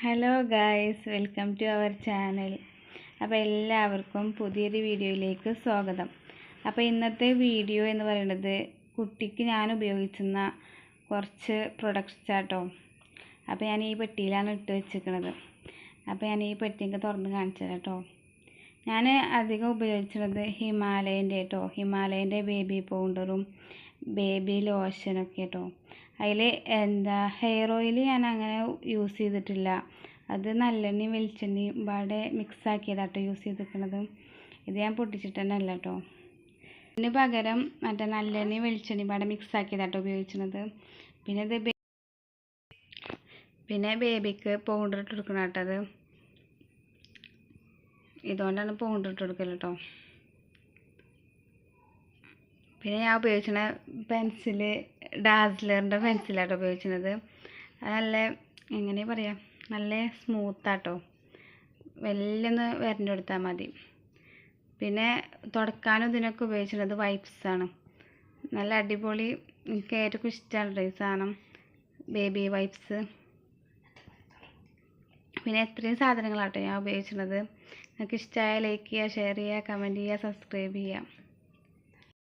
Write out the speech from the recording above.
Hello guys welcome to our channel അപ്പോൾ എല്ലാവർക്കും പുതിയൊരു വീഡിയോയിലേക്ക് സ്വാഗതം. അപ്പോൾ ഇന്നത്തെ വീഡിയോ എന്ന് പറയുന്നത് കുട്ടിക്ക് ഞാൻ ഉപയോഗിക്കുന്ന കുറച്ച് പ്രൊഡക്ട്സ് ആട്ടോ. അപ്പോൾ ഞാൻ ഈ പെട്ടിയിലാണ് ഇട്ട് വെച്ചിരിക്കുന്നത്. അപ്പോൾ ഞാൻ ഈ പെട്ടിയൊക്കെ തുറന്ന് കാണിച്ചു തരാം കേട്ടോ. ഞാൻ അധികം ഉപയോഗിച്ചിരുന്നത് ഹിമാലയന്റെ കേട്ടോ ഹിമാലയന്റെ ബേബി പൗഡറും ബേബി ലോഷനൊക്കെ കേട്ടോ അതിൽ എന്താ ഹെയർ ഓയിൽ ഞാൻ അങ്ങനെ യൂസ് ചെയ്തിട്ടില്ല. അത് നല്ലെണ്ണയും വെളിച്ചെണ്ണയും പാടെ കേട്ടോ യൂസ് ചെയ്തിരിക്കുന്നത് ഇത് ഞാൻ പൊട്ടിച്ചിട്ട് തന്നെ അല്ല കേട്ടോ ഇതിന് പകരം മറ്റേ നല്ലെണ്ണയും വെളിച്ചെണ്ണയും പാടെ കേട്ടോ ഉപയോഗിക്കുന്നത് പിന്നെ ഇത് പിന്നെ ബേബിക്ക് പൗഡർ ഇട്ട് കൊടുക്കണം കേട്ടോ അത്. ഇതുകൊണ്ടാണ് പൗഡർ ഇട്ട് കൊടുക്കൽ കേട്ടോ പിന്നെ ഞാൻ ഉപയോഗിക്കുന്ന പെൻസിൽ ഡാസ്ലറിന്റെ പെൻസിലാട്ടോ ഉപയോഗിക്കുന്നത് നല്ല എങ്ങനെ പറയാം നല്ല സ്മൂത്താട്ടോ വലിയൊന്ന് വരഞ്ഞു കൊടുത്താൽ മതി. പിന്നെ തുടക്കാനും ഇതിനൊക്കെ ഉപയോഗിക്കുന്നത് വൈപ്സാണ് നല്ല അടിപൊളി എനിക്ക് ഏറ്റവും ഇഷ്ടമാണ് ഈ സാധനം. ബേബി വൈപ്സ് പിന്നെ എത്രയും സാധനങ്ങളാട്ടോ ഞാൻ ഉപയോഗിച്ചിരുന്നത് നിങ്ങൾക്ക് ഇഷ്ടമായ ലൈക്ക് ചെയ്യുക ഷെയർ ചെയ്യുക കമന്റ് ചെയ്യുക സബ്സ്ക്രൈബ് ചെയ്യുക.